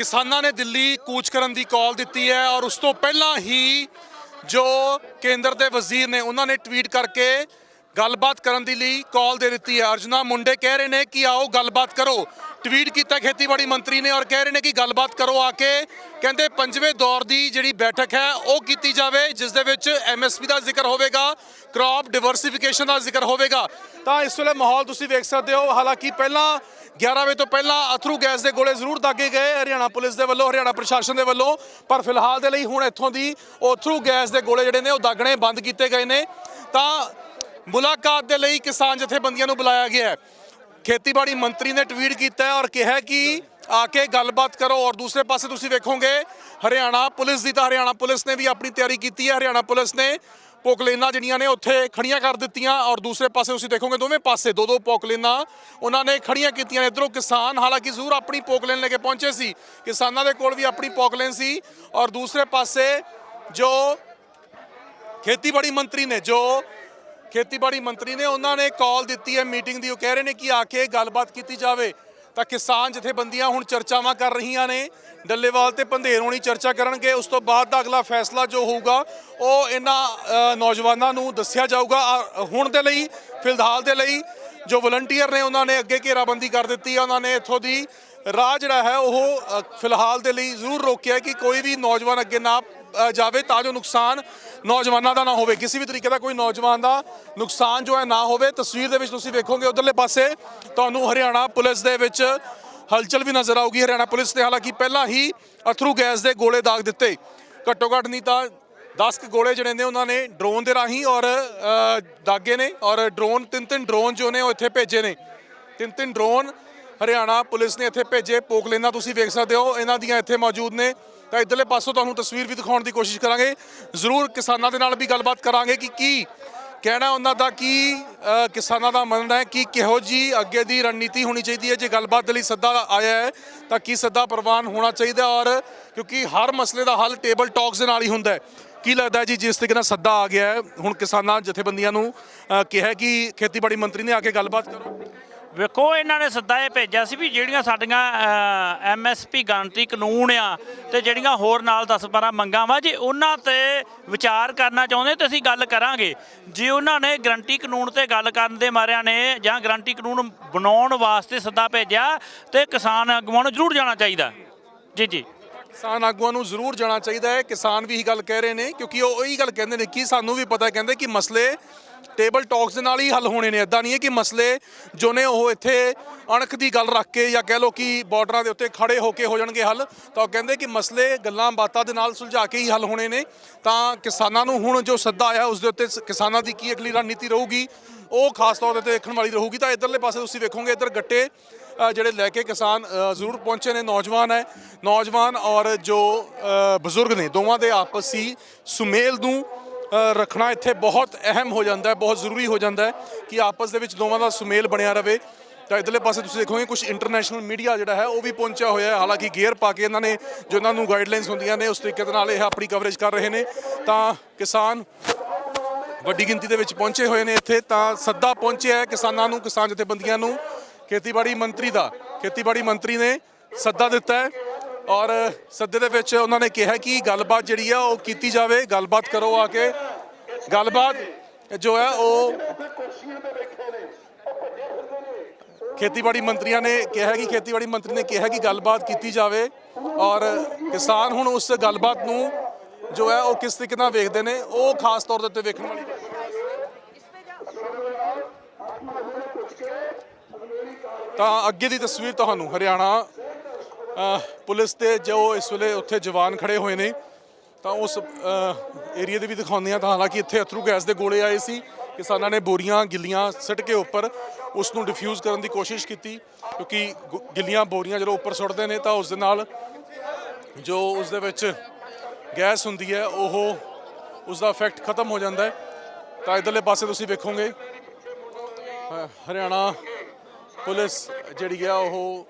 ਕਿਸਾਨਾਂ ਨੇ ਦਿੱਲੀ ਕੂਚ ਕਰਨ ਦੀ ਕਾਲ ਦਿੱਤੀ ਹੈ ਔਰ ਉਸ ਤੋਂ ਪਹਿਲਾਂ ਹੀ ਜੋ ਕੇਂਦਰ ਦੇ ਵਜ਼ੀਰ ਨੇ ਉਹਨਾਂ ਨੇ ਟਵੀਟ ਕਰਕੇ ਗੱਲਬਾਤ ਕਰਨ ਦੀ ਲਈ ਕਾਲ ਦੇ ਦਿੱਤੀ ਹੈ। ਅਰਜਨਾ ਮੁੰਡੇ ਕਹਿ ਰਹੇ ਨੇ ਕਿ ਆਓ ਗੱਲਬਾਤ ਕਰੋ। ਟਵੀਟ ਕੀਤਾ ਖੇਤੀਬਾੜੀ ਮੰਤਰੀ ਨੇ ਔਰ ਕਹਿ ਰਹੇ ਨੇ ਕਿ ਗੱਲਬਾਤ ਕਰੋ ਆ ਕੇ। ਕਹਿੰਦੇ ਪੰਜਵੇਂ ਦੌਰ ਦੀ ਜਿਹੜੀ ਬੈਠਕ ਹੈ ਉਹ ਕੀਤੀ ਜਾਵੇ, ਜਿਸ ਦੇ ਵਿੱਚ ਐਮਐਸਪੀ ਦਾ ਜ਼ਿਕਰ ਹੋਵੇਗਾ। ਕ੍ਰੌਪ ਡਿਵਰਸਿਫਿਕੇਸ਼ਨ ਦਾ ਜ਼ਿਕਰ ਹੋਵੇਗਾ। ਤਾਂ ਇਸ ਵੇਲੇ ਮਾਹੌਲ ਤੁਸੀਂ ਵੇਖ ਸਕਦੇ ਹੋ। ਹਾਲਾਂਕਿ ਪਹਿਲਾਂ 11 ਵਜੇ ਤੋਂ ਪਹਿਲਾਂ ਅਥਰੂ ਗੈਸ ਦੇ ਗੋਲੇ ਜ਼ਰੂਰ ਦਾਗੇ ਗਏ ਹਰਿਆਣਾ ਪੁਲਿਸ ਦੇ ਵੱਲੋਂ, ਹਰਿਆਣਾ ਪ੍ਰਸ਼ਾਸਨ ਦੇ ਵੱਲੋਂ। ਪਰ ਫਿਲਹਾਲ ਦੇ ਲਈ ਹੁਣ ਇੱਥੋਂ ਦੀ ਉਹ ਅਥਰੂ ਗੈਸ ਦੇ ਗੋਲੇ ਜਿਹੜੇ ਨੇ, ਉਹ ਦਾਗਣੇ ਬੰਦ ਕੀਤੇ ਗਏ ਨੇ। ਤਾਂ ਮੁਲਾਕਾਤ ਦੇ ਲਈ ਕਿਸਾਨ ਜਥੇਬੰਦੀਆਂ ਨੂੰ ਬੁਲਾਇਆ ਗਿਆ ਹੈ। ਖੇਤੀਬਾੜੀ ਮੰਤਰੀ ਨੇ ਟਵੀਟ ਕੀਤਾ ਔਰ ਕਿਹਾ ਕਿ ਆ ਕੇ ਗੱਲਬਾਤ ਕਰੋ ਔਰ ਦੂਸਰੇ ਪਾਸੇ ਤੁਸੀਂ ਵੇਖੋਗੇ, ਹਰਿਆਣਾ ਪੁਲਿਸ ਦੀ ਤਾਂ ਹਰਿਆਣਾ ਪੁਲਿਸ ਨੇ ਵੀ ਆਪਣੀ ਤਿਆਰੀ ਕੀਤੀ ਹੈ। ਹਰਿਆਣਾ ਪੁਲਿਸ ਨੇ ਪੋਕਲੇਨਾਂ ਜਿਹੜੀਆਂ ਨੇ ਉੱਥੇ ਖੜੀਆਂ ਕਰ ਦਿੱਤੀਆਂ ਔਰ ਦੂਸਰੇ ਪਾਸੇ ਤੁਸੀਂ ਦੇਖੋਗੇ ਦੋਵੇਂ ਪਾਸੇ ਦੋ ਦੋ ਪੋਕਲੇਨਾਂ ਉਹਨਾਂ ਨੇ ਖੜੀਆਂ ਕੀਤੀਆਂ ਨੇ। ਇਧਰੋਂ ਕਿਸਾਨ, ਹਾਲਾਂਕਿ ਜ਼ਰੂਰ ਆਪਣੀ ਪੋਕਲੇਨ ਲੈ ਕੇ ਪਹੁੰਚੇ ਸੀ। ਕਿਸਾਨਾਂ ਦੇ ਕੋਲ ਵੀ ਆਪਣੀ ਪੋਕਲੇਨ ਸੀ ਔਰ ਦੂਸਰੇ ਪਾਸੇ ਜੋ ਖੇਤੀਬਾੜੀ ਮੰਤਰੀ ਨੇ, ਜੋ ਖੇਤੀਬਾੜੀ ਮੰਤਰੀ ਨੇ, ਉਹਨਾਂ ਨੇ ਕਾਲ ਦਿੱਤੀ ਹੈ ਮੀਟਿੰਗ ਦੀ। ਉਹ ਕਹਿ ਰਹੇ ਨੇ ਕਿ ਆ ਕੇ ਗੱਲਬਾਤ ਕੀਤੀ ਜਾਵੇ। ਤਾਂ ਕਿਸਾਨ ਜਥੇਬੰਦੀਆਂ ਹੁਣ ਚਰਚਾਵਾਂ ਕਰ ਰਹੀਆਂ ਨੇ। ਡੱਲੇਵਾਲ ਤੇ ਪੰਧੇਰ ਹੋਣੀ ਚਰਚਾ ਕਰਨਗੇ। ਉਸ ਤੋਂ ਬਾਅਦ ਦਾ ਅਗਲਾ ਫੈਸਲਾ ਜੋ ਹੋਊਗਾ, ਉਹ ਇਹਨਾਂ ਨੌਜਵਾਨਾਂ ਨੂੰ ਦੱਸਿਆ ਜਾਊਗਾ। ਹੁਣ ਦੇ ਲਈ, ਫਿਲਹਾਲ ਦੇ ਲਈ ਜੋ ਵਲੰਟੀਅਰ ਨੇ, ਉਹਨਾਂ ਨੇ ਅੱਗੇ ਘੇਰਾਬੰਦੀ ਕਰ ਦਿੱਤੀ ਹੈ ਉਹਨਾਂ ਨੇ ਇੱਥੋਂ ਦੀ ਰਾਹ ਜਿਹੜਾ ਹੈ, ਉਹ ਫਿਲਹਾਲ ਦੇ ਲਈ ਜ਼ਰੂਰ ਰੋਕਿਆ ਕਿ ਕੋਈ ਵੀ ਨੌਜਵਾਨ ਅੱਗੇ ਨਾ ਜਾਵੇ ਤਾਂ ਜੋ ਨੁਕਸਾਨ ਨੌਜਵਾਨਾਂ ਦਾ ਨਾ ਹੋਵੇ। ਕਿਸੇ ਵੀ ਤਰੀਕੇ ਦਾ ਕੋਈ ਨੌਜਵਾਨ ਦਾ ਨੁਕਸਾਨ ਜੋ ਹੈ ਨਾ ਹੋਵੇ, ਤਸਵੀਰ ਦੇ ਵਿੱਚ ਤੁਸੀਂ ਵੇਖੋਗੇ ਉਧਰਲੇ ਪਾਸੇ ਤੁਹਾਨੂੰ ਹਰਿਆਣਾ ਪੁਲਿਸ ਦੇ ਵਿੱਚ ਹਲਚਲ ਵੀ ਨਜ਼ਰ ਆਊਗੀ। ਹਰਿਆਣਾ ਪੁਲਿਸ ਨੇ ਹਾਲਾਂਕਿ ਪਹਿਲਾਂ ਹੀ ਅਥਰੂ ਗੈਸ ਦੇ ਗੋਲੇ ਦਾਗ ਦਿੱਤੇ। ਘੱਟੋ ਘੱਟ ਨਹੀਂ ਤਾਂ 10 ਕੁ ਗੋਲੇ ਜਿਹੜੇ ਨੇ ਉਹਨਾਂ ਨੇ ਡਰੋਨ ਦੇ ਰਾਹੀਂ ਔਰ ਦਾਗੇ ਨੇ ਔਰ ਡਰੋਨ ਤਿੰਨ ਤਿੰਨ ਡਰੋਨ ਜੋ ਨੇ ਉਹ ਇੱਥੇ ਭੇਜੇ ਨੇ। ਤਿੰਨ ਤਿੰਨ ਡਰੋਨ ਹਰਿਆਣਾ ਪੁਲਿਸ ਨੇ ਇੱਥੇ ਭੇਜੇ, ਪੋਕਲੇਨਾ ਤੁਸੀਂ ਵੇਖ ਸਕਦੇ ਹੋ, ਇਹਨਾਂ ਦੀਆਂ ਇੱਥੇ ਮੌਜੂਦ ਨੇ। ਤਾਂ ਇਧਰਲੇ ਪਾਸੋਂ ਤੁਹਾਨੂੰ ਤਸਵੀਰ ਵੀ ਦਿਖਾਉਣ ਦੀ ਕੋਸ਼ਿਸ਼ ਕਰਾਂਗੇ। ਜ਼ਰੂਰ ਕਿਸਾਨਾਂ ਦੇ ਨਾਲ ਵੀ ਗੱਲਬਾਤ ਕਰਾਂਗੇ ਕਿ ਕੀ ਕਹਿਣਾ ਉਹਨਾਂ ਦਾ, ਕੀ ਕਿਸਾਨਾਂ ਦਾ ਮੰਨਣਾ ਹੈ, ਕਿ ਕਿਹੋ ਜੀ ਅੱਗੇ ਦੀ ਰਣਨੀਤੀ ਹੋਣੀ ਚਾਹੀਦੀ ਹੈ। ਜੇ ਗੱਲਬਾਤ ਦੇ ਲਈ ਸੱਦਾ ਆਇਆ ਹੈ, ਤਾਂ ਕੀ ਸੱਦਾ ਪ੍ਰਵਾਨ ਹੋਣਾ ਚਾਹੀਦਾ ਔਰ ਕਿਉਂਕਿ ਹਰ ਮਸਲੇ ਦਾ ਹੱਲ ਟੇਬਲ ਟਾਕਸ ਦੇ ਨਾਲ ਹੀ ਹੁੰਦਾ ਹੈ। ਕੀ ਲੱਗਦਾ ਜੀ ਜਿਸ ਤਰੀਕੇ ਨਾਲ ਸੱਦਾ ਆ ਗਿਆ ਹੈ ਹੁਣ ਕਿਸਾਨਾਂ ਜਥੇਬੰਦੀਆਂ ਨੂੰ ਅ, ਕਿਹਾ ਕਿ ਖੇਤੀਬਾੜੀ ਮੰਤਰੀ ਨੇ ਆ ਕੇ ਗੱਲਬਾਤ ਕਰੋ। ਵੇਖੋ ਇਹਨਾਂ ਨੇ ਸੱਦਾ ਇਹ ਭੇਜਿਆ ਸੀ ਵੀ ਜਿਹੜੀਆਂ ਸਾਡੀਆਂ ਐਮਐਸਪੀ ਗਾਰੰਟੀ ਕਾਨੂੰਨ ਆ ਤੇ ਜਿਹੜੀਆਂ ਹੋਰ ਨਾਲ 10 12 ਮੰਗਾਂ ਵਾ ਜੇ ਉਹਨਾਂ ਤੇ ਵਿਚਾਰ ਕਰਨਾ ਚਾਹੁੰਦੇ ਤੇ ਅਸੀਂ ਗੱਲ ਕਰਾਂਗੇ। ਜੇ ਉਹਨਾਂ ਨੇ ਗਾਰੰਟੀ ਕਾਨੂੰਨ ਤੇ ਗੱਲ ਕਰਨ ਦੇ ਮਾਰਿਆਂ ਨੇ ਜਾਂ ਗਾਰੰਟੀ ਕਾਨੂੰਨ ਬਣਾਉਣ ਵਾਸਤੇ ਸੱਦਾ ਭੇਜਿਆ ਤੇ ਕਿਸਾਨ ਆਗੂਆਂ ਨੂੰ ਜ਼ਰੂਰ ਜਾਣਾ ਚਾਹੀਦਾ। ਜੀ ਜੀ। ਕਿਸਾਨ ਆਗੂਆਂ ਨੂੰ ਜ਼ਰੂਰ ਜਾਣਾ ਚਾਹੀਦਾ ਹੈ। ਕਿਸਾਨ ਵੀ ਇਹੀ ਗੱਲ ਕਹਿ ਰਹੇ ਨੇ, ਕਿਉਂਕਿ ਉਹ ਇਹੀ ਗੱਲ ਕਹਿੰਦੇ ਨੇ ਕਿ ਸਾਨੂੰ ਵੀ ਪਤਾ ਕਹਿੰਦੇ ਕਿ ਮਸਲੇ ਟੇਬਲ ਟਾਕਸ ਦੇ ਨਾਲ ਹੀ ਹੱਲ ਹੋਣੇ ਨੇ। ਇਦਾਂ ਨਹੀਂ ਹੈ ਕਿ ਮਸਲੇ ਜੋ ਨੇ ਉਹ ਇੱਥੇ ਅਣਖ ਦੀ ਗੱਲ ਰੱਖ ਕੇ ਜਾਂ ਕਹਿ ਲਓ ਕਿ ਬਾਰਡਰਾਂ ਦੇ ਉੱਤੇ ਖੜੇ ਹੋ ਕੇ ਹੋ ਜਾਣਗੇ ਹੱਲ, ਤਾਂ ਉਹ ਕਹਿੰਦੇ ਕਿ ਮਸਲੇ ਗੱਲਾਂ ਬਾਤਾਂ ਦੇ ਨਾਲ ਸੁਲਝਾ ਕੇ ਹੀ ਹੱਲ ਹੋਣੇ ਨੇ। ਤਾਂ ਕਿਸਾਨਾਂ ਨੂੰ ਹੁਣ ਜੋ ਸੱਦਾ ਆਇਆ, ਉਸ ਦੇ ਉੱਤੇ ਕਿਸਾਨਾਂ ਦੀ ਕੀ ਅਗਲੀ ਰਣਨੀਤੀ ਰਹੂਗੀ, ਉਹ ਖਾਸ ਤੌਰ ਤੇ ਦੇਖਣ ਵਾਲੀ ਰਹੂਗੀ। ਤਾਂ ਇਧਰਲੇ ਪਾਸੇ ਤੁਸੀਂ ਵੇਖੋਗੇ, ਇਧਰ ਗੱਟੇ ਜਿਹੜੇ ਲੈ ਕੇ ਕਿਸਾਨ ਜ਼ਰੂਰ ਪਹੁੰਚੇ ਨੇ। ਨੌਜਵਾਨ ਹੈ। ਨੌਜਵਾਨ ਔਰ ਜੋ ਬਜ਼ੁਰਗ ਨੇ, ਦੋਵਾਂ ਦੇ ਆਪਸੀ ਸੁਮੇਲ ਨੂੰ ਰੱਖਣਾ ਇੱਥੇ ਬਹੁਤ ਅਹਿਮ ਹੋ ਜਾਂਦਾ ਹੈ, ਬਹੁਤ ਜ਼ਰੂਰੀ ਹੋ ਜਾਂਦਾ ਹੈ ਕਿ ਆਪਸ ਦੇ ਵਿੱਚ ਦੋਵਾਂ ਦਾ ਸੁਮੇਲ ਬਣਿਆ ਰਹੇ ਤਾਂ ਇਧਰਲੇ ਪਾਸੇ ਤੁਸੀਂ ਦੇਖੋਗੇ ਕੁਝ ਇੰਟਰਨੈਸ਼ਨਲ ਮੀਡੀਆ ਜਿਹੜਾ ਹੈ, ਉਹ ਵੀ ਪਹੁੰਚਿਆ ਹੋਇਆ ਹੈ। ਹਾਲਾਂਕਿ ਗੇਅਰ ਪਾ ਕੇ ਇਹਨਾਂ ਨੇ, ਜੋ ਇਹਨਾਂ ਨੂੰ ਗਾਈਡਲਾਈਨਸ ਹੁੰਦੀਆਂ ਨੇ, ਉਸ ਤਰੀਕੇ ਦੇ ਨਾਲ ਇਹ ਆਪਣੀ ਕਵਰੇਜ ਕਰ ਰਹੇ ਨੇ। ਤਾਂ ਕਿਸਾਨ ਵੱਡੀ ਗਿਣਤੀ ਦੇ ਵਿੱਚ ਪਹੁੰਚੇ ਹੋਏ ਨੇ ਇੱਥੇ। ਤਾਂ ਸੱਦਾ ਪਹੁੰਚਿਆ ਹੈ ਕਿਸਾਨਾਂ ਨੂੰ, ਕਿਸਾਨ ਜਥੇਬੰਦੀਆਂ ਨੂੰ। ਖੇਤੀਬਾੜੀ ਮੰਤਰੀ ਦਾ, ਖੇਤੀਬਾੜੀ ਮੰਤਰੀ ਨੇ ਸੱਦਾ ਦਿੱਤਾ ਹੈ ਔਰ ਸੱਦੇ ਦੇ ਵਿੱਚ ਉਹਨਾਂ ਨੇ ਕਿਹਾ ਕਿ ਗੱਲਬਾਤ ਜਿਹੜੀ ਆ ਉਹ ਕੀਤੀ ਜਾਵੇ, ਗੱਲਬਾਤ ਕਰੋ ਆ ਕੇ। ਗੱਲਬਾਤ ਜੋ ਹੈ ਉਹ ਖੇਤੀਬਾੜੀ ਮੰਤਰੀਆਂ ਨੇ ਕਿਹਾ ਕਿ ਖੇਤੀਬਾੜੀ ਮੰਤਰੀ ਨੇ ਕਿਹਾ ਕਿ ਗੱਲਬਾਤ ਕੀਤੀ ਜਾਵੇ ਔਰ ਕਿਸਾਨ ਹੁਣ ਉਸ ਗੱਲਬਾਤ ਨੂੰ ਜੋ ਹੈ ਉਹ ਕਿਸ ਤਰੀਕੇ ਨਾਲ ਵੇਖਦੇ ਨੇ, ਉਹ ਖਾਸ ਤੌਰ ਦੇ ਉੱਤੇ ਵੇਖਣ ਵਾਲੀ ਤਾਂ ਅੱਗੇ ਦੀ ਤਸਵੀਰ ਤੁਹਾਨੂੰ ਹਰਿਆਣਾ ਪੁਲਿਸ ਤੇ ਜੋ ਇਸ ਵੇਲੇ ਉੱਥੇ ਜਵਾਨ ਖੜੇ ਹੋਏ ਨੇ, ਤਾਂ ਉਸ ਏਰੀਆ ਦੇ ਵੀ ਦਿਖਾਉਂਦੇ ਆ ਤਾਂ ਹਾਲਾਂਕਿ ਇੱਥੇ ਅਥਰੂ ਗੈਸ ਦੇ ਗੋਲੇ ਆਏ ਸੀ, ਕਿਸਾਨਾਂ ਨੇ ਬੋਰੀਆਂ, ਗਿੱਲੀਆਂ ਸਿੱਟ ਕੇ ਉੱਪਰ ਉਸ ਨੂੰ ਡਿਫਿਊਜ਼ ਕਰਨ ਦੀ ਕੋਸ਼ਿਸ਼ ਕੀਤੀ, ਕਿਉਂਕਿ ਗੁ- ਗਿੱਲੀਆਂ, ਬੋਰੀਆਂ ਜਦੋਂ ਉੱਪਰ ਸੁੱਟਦੇ ਨੇ, ਤਾਂ ਉਸ ਦੇ ਨਾਲ ਜੋ ਉਸ ਦੇ ਵਿੱਚ ਗੈਸ ਹੁੰਦੀ ਹੈ, ਉਹ ਉਸ ਦਾ ਇਫੈਕਟ ਖਤਮ ਹੋ ਜਾਂਦਾ ਹੈ। ਤਾਂ ਇਧਰਲੇ ਪਾਸੇ ਤੁਸੀਂ ਵੇਖੋਗੇ ਹਰਿਆਣਾ ਪੁਲਿਸ ਜਿਹੜੀ ਆ ਉਹ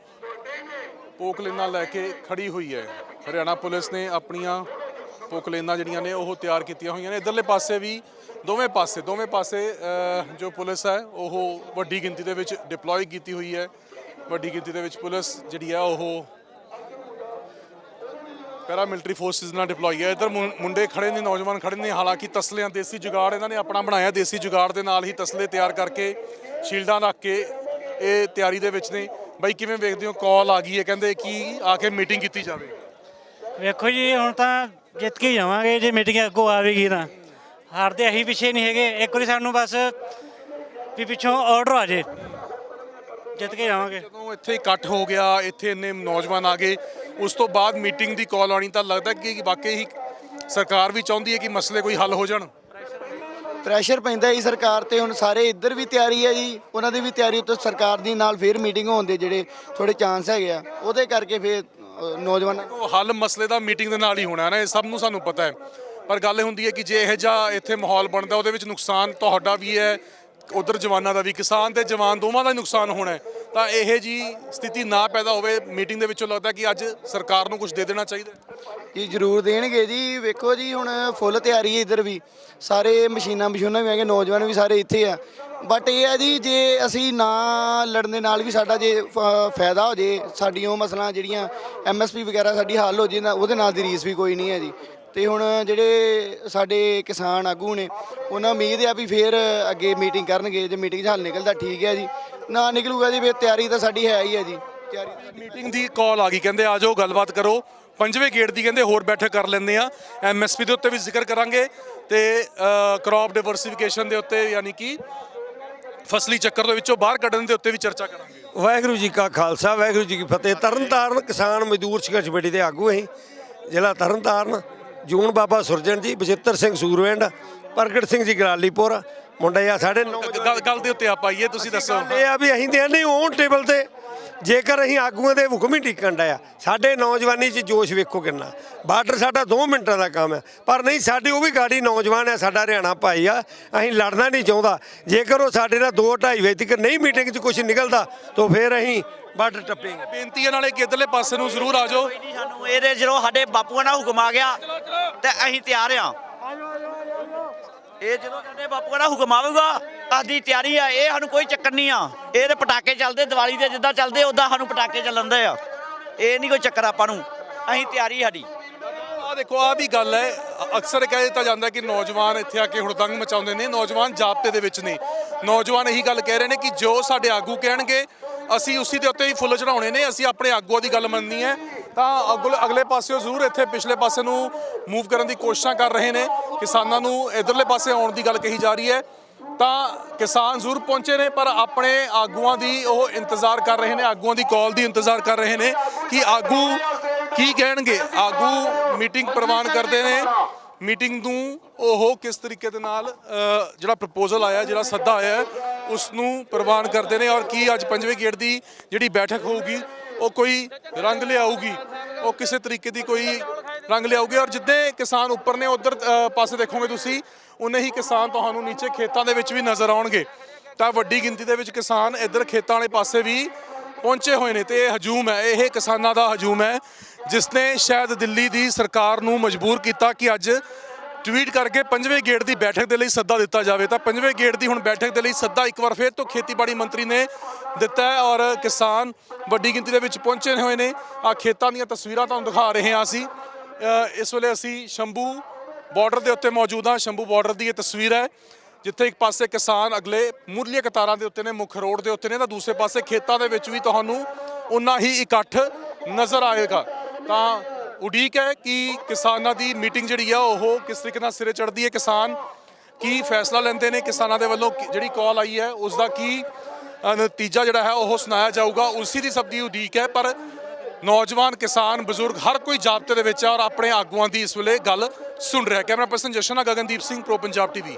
ਪੋਕਲੇਨਾਂ ਲੈ ਕੇ ਖੜੀ ਹੋਈ ਹੈ। ਹਰਿਆਣਾ ਪੁਲਿਸ ਨੇ ਆਪਣੀਆਂ ਪੋਕਲੇਨਾਂ ਜਿਹੜੀਆਂ ਨੇ ਉਹ ਤਿਆਰ ਕੀਤੀਆਂ ਹੋਈਆਂ ਨੇ। ਇਧਰਲੇ ਪਾਸੇ ਵੀ ਦੋਵੇਂ ਪਾਸੇ ਦੋਵੇਂ ਪਾਸੇ ਜੋ ਪੁਲਿਸ ਹੈ, ਉਹ ਵੱਡੀ ਗਿਣਤੀ ਦੇ ਵਿੱਚ ਡਿਪਲੋਏ ਕੀਤੀ ਹੋਈ ਹੈ। ਵੱਡੀ ਗਿਣਤੀ ਦੇ ਵਿੱਚ ਪੁਲਿਸ ਜਿਹੜੀ ਹੈ ਉਹ ਪੈਰਾ ਮਿਲਟਰੀ ਫੋਰਸਿਸ ਨਾਲ ਡਿਪਲੋਈ ਹੈ। ਇਧਰ ਮੁੰਡੇ ਖੜੇ ਨੇ, ਨੌਜਵਾਨ ਖੜੇ ਨੇ, ਹਾਲਾਂਕਿ ਤਸਲਿਆਂ, ਦੇਸੀ ਜੁਗਾੜ ਇਹਨਾਂ ਨੇ ਆਪਣਾ ਬਣਾਇਆ। ਦੇਸੀ ਜੁਗਾੜ ਦੇ ਨਾਲ ਹੀ ਤਸਲੇ ਤਿਆਰ ਕਰਕੇ ਸ਼ੀਲਡਾਂ ਰੱਖ ਕੇ ਇਹ ਤਿਆਰੀ ਦੇ ਵਿੱਚ ਨੇ। ਬਾਈ ਕਿਵੇਂ ਵੇਖਦੇ ਹੋ? ਕਾਲ ਆ ਗਈ ਹੈ ਕਹਿੰਦੇ ਕਿ ਆ ਕੇ ਮੀਟਿੰਗ ਕੀਤੀ ਜਾਵੇ। ਵੇਖੋ ਜੀ ਹੁਣ ਤਾਂ ਜਿੱਤ ਕੇ ਜਾਵਾਂਗੇ। ਜੇ ਮੀਟਿੰਗ ਅੱਗੋਂ ਆਵੇਗੀ ਤਾਂ। ਹਾਰਦੇ ਅਸੀਂ ਪਿੱਛੇ ਨਹੀਂ ਹੈਗੇ। ਇੱਕ ਵਾਰੀ ਸਾਨੂੰ ਬਸ ਵੀ ਪਿੱਛੋਂ ਆਰਡਰ ਆ ਜੇ। ਜਿੱਤ ਕੇ ਜਾਵਾਂਗੇ। ਜਦੋਂ ਇੱਥੇ ਇਕੱਠ ਹੋ ਗਿਆ ਇੱਥੇ ਇੰਨੇ ਨੌਜਵਾਨ ਆ ਗਏ ਉਸ ਤੋਂ ਬਾਅਦ ਮੀਟਿੰਗ ਦੀ ਕਾਲ ਆਣੀ ਤਾਂ ਲੱਗਦਾ ਕਿ ਵਾਕਈ ਹੀ ਸਰਕਾਰ ਵੀ ਚਾਹੁੰਦੀ ਹੈ ਕਿ ਮਸਲੇ ਕੋਈ ਹੱਲ ਹੋ ਜਾਣ। ਪ੍ਰੈਸ਼ਰ ਪੈਂਦਾ ਜੀ ਸਰਕਾਰ ਤੇ, ਹੁਣ ਸਾਰੇ ਇੱਧਰ ਵੀ ਤਿਆਰੀ ਹੈ ਜੀ, ਉਹਨਾਂ ਦੀ ਵੀ ਤਿਆਰੀ ਉੱਤੇ ਸਰਕਾਰ ਦੀ ਨਾਲ ਫੇਰ ਮੀਟਿੰਗ ਹੋਣ ਦੇ ਜਿਹੜੇ ਥੋੜੇ ਚਾਂਸ ਹੈਗੇ ਆ, ਉਹਦੇ ਕਰਕੇ ਫੇਰ ਨੌਜਵਾਨਾਂ ਉਹ ਹੱਲ ਮਸਲੇ ਦਾ ਮੀਟਿੰਗ ਦੇ ਨਾਲ ਹੀ ਹੋਣਾ ਹੈ ਨਾ, ਇਹ ਸਭ ਨੂੰ ਸਾਨੂੰ ਪਤਾ ਹੈ। ਪਰ ਗੱਲ ਇਹ ਹੁੰਦੀ ਹੈ ਕਿ ਜੇ ਇਹ ਜਿਹਾ ਇੱਥੇ ਮਾਹੌਲ ਬਣਦਾ, ਉਹਦੇ ਵਿੱਚ ਨੁਕਸਾਨ ਤੁਹਾਡਾ ਵੀ ਹੈ, ਉਧਰ ਜਵਾਨਾਂ ਦਾ ਵੀ, ਕਿਸਾਨ ਤੇ ਜਵਾਨ ਦੋਵਾਂ ਦਾ ਹੀ ਨੁਕਸਾਨ ਹੋਣਾ ਹੈ। ਤਾਂ ਇਹ ਜੀ ਸਥਿਤੀ ਨਾ ਪੈਦਾ ਹੋਵੇ ਮੀਟਿੰਗ ਦੇ ਵਿੱਚੋਂ ਲੱਗਦਾ ਕਿ ਅੱਜ ਸਰਕਾਰ ਨੂੰ ਕੁਝ ਦੇ ਦੇਣਾ ਚਾਹੀਦਾ ਜੀ ਜ਼ਰੂਰ ਦੇਣਗੇ ਜੀ। ਵੇਖੋ ਜੀ, ਹੁਣ ਫੁੱਲ ਤਿਆਰੀ ਹੈ ਇੱਧਰ ਵੀ। ਸਾਰੇ ਮਸ਼ੀਨਾਂ ਮਸ਼ੀਨਾਂ ਵੀ ਹੈਗੇ ਨੌਜਵਾਨ ਵੀ ਸਾਰੇ ਇੱਥੇ ਆ। ਬਟ ਇਹ ਹੈ ਜੀ, ਜੇ ਅਸੀਂ ਨਾ ਲੜਨ ਦੇ ਨਾਲ ਵੀ ਸਾਡਾ ਜੇ ਫ- ਫਾਇਦਾ ਹੋ ਜੇ, ਸਾਡੀਆਂ ਉਹ ਮਸਲਾਂ ਜਿਹੜੀਆਂ ਐਮਐਸਪੀ ਵਗੈਰਾ ਸਾਡੀ ਹੱਲ ਹੋ ਜੇ, ਨਾ ਉਹਦੇ ਨਾਲ ਦੀ ਰੀਸ ਵੀ ਕੋਈ ਨਹੀਂ ਹੈ ਜੀ। ਤੇ ਹੁਣ ਜਿਹੜੇ ਸਾਡੇ ਕਿਸਾਨ ਆਗੂ ਨੇ, ਉਹਨਾਂ ਉਮੀਦ ਆ ਵੀ ਫੇਰ ਅੱਗੇ ਮੀਟਿੰਗ ਕਰਨਗੇ, ਜੇ ਮੀਟਿੰਗ 'ਚ ਹੱਲ ਨਿਕਲਦਾ, ਠੀਕ ਹੈ ਜੀ। ਨਾ ਨਿਕਲੂਗਾ ਜੀ, ਫੇਰ ਤਿਆਰੀ ਤਾਂ ਸਾਡੀ ਹੈ ਹੀ ਹੈ ਜੀ। ਤਿਆਰੀ ਮੀਟਿੰਗ ਦੀ ਕਾਲ ਆ ਗਈ। ਕਹਿੰਦੇ ਆ ਜਾਓ ਗੱਲਬਾਤ ਕਰੋ। ਪੰਜਵੇਂ ਗੇਟ ਦੀ ਕਹਿੰਦੇ ਹੋਰ ਬੈਠਕ ਕਰ ਲੈਂਦੇ ਆ ਐਮਐਸਪੀ ਦੇ ਉੱਤੇ ਵੀ ਜ਼ਿਕਰ ਕਰਾਂਗੇ ਤੇ ਕ੍ਰੌਪ ਡਿਵਰਸਿਫਿਕੇਸ਼ਨ ਦੇ ਉੱਤੇ ਯਾਨੀ ਕਿ ਫਸਲੀ ਚੱਕਰ ਦੇ ਵਿੱਚੋਂ ਬਾਹਰ ਕੱਢਣ ਦੇ ਉੱਤੇ ਵੀ ਚਰਚਾ ਕਰਾਂਗੇ। ਵਾਹਿਗੁਰੂ ਜੀ ਕਾ ਖਾਲਸਾ ਵਾਹਿਗੁਰੂ ਜੀ ਕੀ ਫਤਿਹ। ਤਰਨਤਾਰਨ ਕਿਸਾਨ ਮਜ਼ਦੂਰ ਸੰਘਰਸ਼ ਕਮੇਟੀ ਦੇ ਆਗੂ ਅਸੀਂ ਜ਼ਿਲ੍ਹਾ ਤਰਨਤਾਰਨ ਜੂਨ ਬਾਬਾ ਸੁਰਜਨ ਜੀ ਬਚਿੱਤਰ ਸਿੰਘ ਸੂਰਵਿੰਡ ਪ੍ਰਗਟ ਸਿੰਘ ਜੀ ਗਰਾਲੀਪੁਰ। ਮੁੰਡੇ ਆ ਸਾਡੇ ਨੌ ਗੱਲ ਗੱਲ ਦੇ ਉੱਤੇ ਆਪ ਆਈਏ ਤੁਸੀਂ ਦੱਸੋ। ਇਹ ਆ ਵੀ ਅਸੀਂ ਤੇ ਨਹੀਂ ਔਨ ਟੇਬਲ ਤੇ। ਜੇਕਰ ਅਸੀਂ ਆਗੂਆਂ ਦੇ ਹੁਕਮ ਹੀ ਟਿਕਣ ਡਿਆ ਸਾਡੇ ਨੌਜਵਾਨੀ 'ਚ ਜੋਸ਼ ਵੇਖੋ ਕਿੰਨਾ। ਬਾਰਡਰ ਸਾਡਾ 2 ਮਿੰਟਾਂ ਦਾ ਕੰਮ ਹੈ ਪਰ ਨਹੀਂ ਸਾਡੀ ਉਹ ਵੀ ਗਾੜੀ ਨੌਜਵਾਨ ਹੈ ਸਾਡਾ ਹਰਿਆਣਾ ਭਾਈ ਆ ਅਸੀਂ ਲੜਨਾ ਨਹੀਂ ਚਾਹੁੰਦਾ। ਜੇਕਰ ਉਹ ਸਾਡੇ ਨਾਲ 2 2.5 ਵਜੇ ਤੱਕ ਨਹੀਂ ਮੀਟਿੰਗ 'ਚ ਕੁਝ ਨਿਕਲਦਾ ਤਾਂ ਫਿਰ ਅਸੀਂ ਬਾਰਡਰ ਟੱਪਾਂਗੇ। ਬੇਨਤੀ ਹੈ ਨਾਲੇ ਕਿ ਇੱਧਰਲੇ ਪਾਸੇ ਨੂੰ ਜ਼ਰੂਰ ਆ ਜਾਓ। ਸਾਨੂੰ ਇਹਦੇ ਜਦੋਂ ਸਾਡੇ ਬਾਪੂਆਂ ਦਾ ਹੁਕਮ ਆ ਗਿਆ ਤੇ ਅਸੀਂ ਤਿਆਰ ਆ। ਇਹ ਜਦੋਂ ਸਾਡੇ ਬਾਪੂਆਂ ਦਾ ਹੁਕਮ ਆਵੇਗਾ ਆਦੀ ਤਿਆਰੀ ਆ, ਇਹ ਸਾਨੂੰ ਕੋਈ ਚੱਕਰ ਨਹੀਂ ਆ। ਇਹ ਤੇ ਪਟਾਕੇ ਚੱਲਦੇ, ਦੀਵਾਲੀ ਦੇ ਜਿੱਦਾਂ ਚੱਲਦੇ ਉਦਾਂ ਸਾਨੂੰ ਪਟਾਕੇ ਚੱਲਣਦੇ ਆ। ਇਹ ਨਹੀਂ ਕੋਈ ਚੱਕਰ ਆਪਾਂ ਨੂੰ। ਅਸੀਂ ਤਿਆਰੀ ਸਾਡੀ। ਆ ਦੇਖੋ ਆ ਵੀ ਗੱਲ ਹੈ। ਅਕਸਰ ਕਹਿ ਦਿੱਤਾ ਜਾਂਦਾ ਕਿ ਨੌਜਵਾਨ ਇੱਥੇ ਆ ਕੇ ਹੁੜਦੰਗ ਮਚਾਉਂਦੇ ਨੇ। ਨੌਜਵਾਨ ਜਾਬਤੇ ਦੇ ਵਿੱਚ ਨੇ। ਨੌਜਵਾਨ ਇਹੀ ਗੱਲ ਕਹਿ ਰਹੇ ਨੇ ਕਿ ਜੋ ਸਾਡੇ ਆਗੂ ਕਹਿਣਗੇ, ਅਸੀਂ ਉਸੇ ਦੇ ਉੱਤੇ ਹੀ ਫੁੱਲ ਚੜਾਉਣੇ ਨੇ। ਅਸੀਂ ਆਪਣੇ ਆਗੂਆਂ ਦੀ ਗੱਲ ਮੰਨਣੀ ਹੈ। ਤਾਂ ਅਗਲੇ ਅਗਲੇ ਪਾਸਿਓਂ ਜ਼ਰੂਰ ਇੱਥੇ ਪਿਛਲੇ ਪਾਸੇ ਨੂੰ ਮੂਵ ਕਰਨ ਦੀ ਕੋਸ਼ਿਸ਼ਾਂ ਕਰ ਰਹੇ ਨੇ। ਕਿਸਾਨਾਂ ਨੂੰ ਇਧਰਲੇ ਪਾਸੇ ਆਉਣ ਦੀ ਗੱਲ ਕਹੀ ਜਾ ਰਹੀ ਹੈ। ਤਾਂ ਕਿਸਾਨ ਜ਼ਰੂਰ ਪਹੁੰਚੇ ਨੇ ਪਰ ਆਪਣੇ ਆਗੂਆਂ ਦੀ ਉਹ ਇੰਤਜ਼ਾਰ ਕਰ ਰਹੇ ਨੇ ਆਗੂਆਂ ਦੀ ਕਾਲ ਦੀ ਇੰਤਜ਼ਾਰ ਕਰ ਰਹੇ ਨੇ ਕਿ ਆਗੂ ਕੀ ਕਹਿਣਗੇ? ਆਗੂ ਮੀਟਿੰਗ ਪ੍ਰਵਾਨ ਕਰਦੇ ਨੇ। ਮੀਟਿੰਗ ਨੂੰ ਉਹ ਕਿਸ ਤਰੀਕੇ ਦੇ ਨਾਲ ਜਿਹੜਾ ਪ੍ਰਪੋਜ਼ਲ ਆਇਆ ਜਿਹੜਾ ਸੱਦਾ ਆਇਆ ਹੈ, ਉਸ ਨੂੰ ਪ੍ਰਵਾਨ ਕਰਦੇ ਨੇ ਔਰ ਕੀ ਅੱਜ ਪੰਜਵੇਂ ਗੇਟ ਦੀ ਜਿਹੜੀ ਬੈਠਕ ਹੋਊਗੀ ਉਹ ਕੋਈ ਰੰਗ ਲਿਆਊਗੀ ਉਹ ਕਿਸੇ ਤਰੀਕੇ ਦੀ ਕੋਈ ਰੰਗ ਲਿਆਊਗੀ ਔਰ ਜਿੱਦੇ ਕਿਸਾਨ ਉੱਪਰ ਨੇ, ਉਧਰ ਪਾਸੇ ਦੇਖੋਗੇ ਤੁਸੀਂ, ਉਨੇ ਹੀ ਕਿਸਾਨ ਤੁਹਾਨੂੰ ਨੀਚੇ ਖੇਤਾਂ ਦੇ ਵਿੱਚ ਵੀ ਨਜ਼ਰ ਆਉਣਗੇ। ਤਾਂ ਵੱਡੀ ਗਿਣਤੀ ਦੇ ਵਿੱਚ ਕਿਸਾਨ ਇੱਧਰ ਖੇਤਾਂ ਵਾਲੇ ਪਾਸੇ ਵੀ ਪਹੁੰਚੇ ਹੋਏ ਨੇ ਤੇ ਇਹ ਹਜੂਮ ਹੈ, ਇਹ ਕਿਸਾਨਾਂ ਦਾ ਹਜੂਮ ਹੈ ਜਿਸ ਨੇ ਸ਼ਾਇਦ ਦਿੱਲੀ ਦੀ ਸਰਕਾਰ ਨੂੰ ਮਜਬੂਰ ਕੀਤਾ ਕਿ ਅੱਜ ਟਵੀਟ ਕਰਕੇ ਪੰਜਵੇਂ ਗੇੜ ਦੀ ਬੈਠਕ ਦੇ ਲਈ ਸੱਦਾ ਦਿੱਤਾ ਜਾਵੇ। ਤਾਂ ਪੰਜਵੇਂ ਗੇੜ ਦੀ ਹੁਣ ਬੈਠਕ ਦੇ ਲਈ ਸੱਦਾ ਇੱਕ ਵਾਰ ਫੇਰ ਤੋਂ ਖੇਤੀਬਾੜੀ ਮੰਤਰੀ ਨੇ ਦਿੱਤਾ ਹੈ ਔਰ ਕਿਸਾਨ ਵੱਡੀ ਗਿਣਤੀ ਦੇ ਵਿੱਚ ਪਹੁੰਚੇ ਹੋਏ ਨੇ। ਆ ਖੇਤਾਂ ਦੀਆਂ ਤਸਵੀਰਾਂ ਤੁਹਾਨੂੰ ਦਿਖਾ ਰਹੇ ਹਾਂ ਅਸੀਂ। ਇਸ ਵੇਲੇ ਅਸੀਂ ਸ਼ੰਭੂ ਬਾਰਡਰ ਦੇ ਉੱਤੇ ਮੌਜੂਦ ਹਾਂ। ਸ਼ੰਭੂ ਬਾਰਡਰ ਦੀ ਇਹ ਤਸਵੀਰ ਹੈ, ਜਿੱਥੇ ਇੱਕ ਪਾਸੇ ਕਿਸਾਨ ਅਗਲੇ ਮੁੱਢਲੀਆਂ ਕਤਾਰਾਂ ਦੇ ਉੱਤੇ ਨੇ, ਮੁੱਖ ਰੋਡ ਦੇ ਉੱਤੇ ਨੇ, ਤਾਂ ਦੂਸਰੇ ਪਾਸੇ ਖੇਤਾਂ ਦੇ ਵਿੱਚ ਵੀ ਤੁਹਾਨੂੰ ਉਨਾ ਹੀ ਇਕੱਠ ਨਜ਼ਰ ਆਏਗਾ। ਤਾਂ ਉਡੀਕ ਹੈ ਕਿ ਕਿਸਾਨਾਂ ਦੀ ਮੀਟਿੰਗ ਜਿਹੜੀ ਆ, ਉਹ ਕਿਸ ਤਰੀਕੇ ਨਾਲ ਸਿਰੇ ਚੜ੍ਹਦੀ ਹੈ? ਕਿਸਾਨ ਕੀ ਫੈਸਲਾ ਲੈਂਦੇ ਨੇ? ਕਿਸਾਨਾਂ ਦੇ ਵੱਲੋਂ ਜਿਹੜੀ ਕਾਲ ਆਈ ਹੈ ਉਸ ਦਾ ਕੀ ਨਤੀਜਾ ਜਿਹੜਾ ਹੈ, ਉਹ ਸੁਣਾਇਆ ਜਾਊਗਾ। ਉਸੇ ਦੀ ਸਭ ਦੀ ਉਡੀਕ ਹੈ, ਪਰ ਨੌਜਵਾਨ ਕਿਸਾਨ ਬਜ਼ੁਰਗ ਹਰ ਕੋਈ ਜਾਬਤੇ ਦੇ ਵਿੱਚ ਹੈ ਔਰ ਆਪਣੇ ਆਗੂਆਂ ਦੀ ਇਸ ਵੇਲੇ ਗੱਲ ਸੁਣ ਰਿਹਾ camera person Jashan Gagandeep Singh, pro Punjab TV.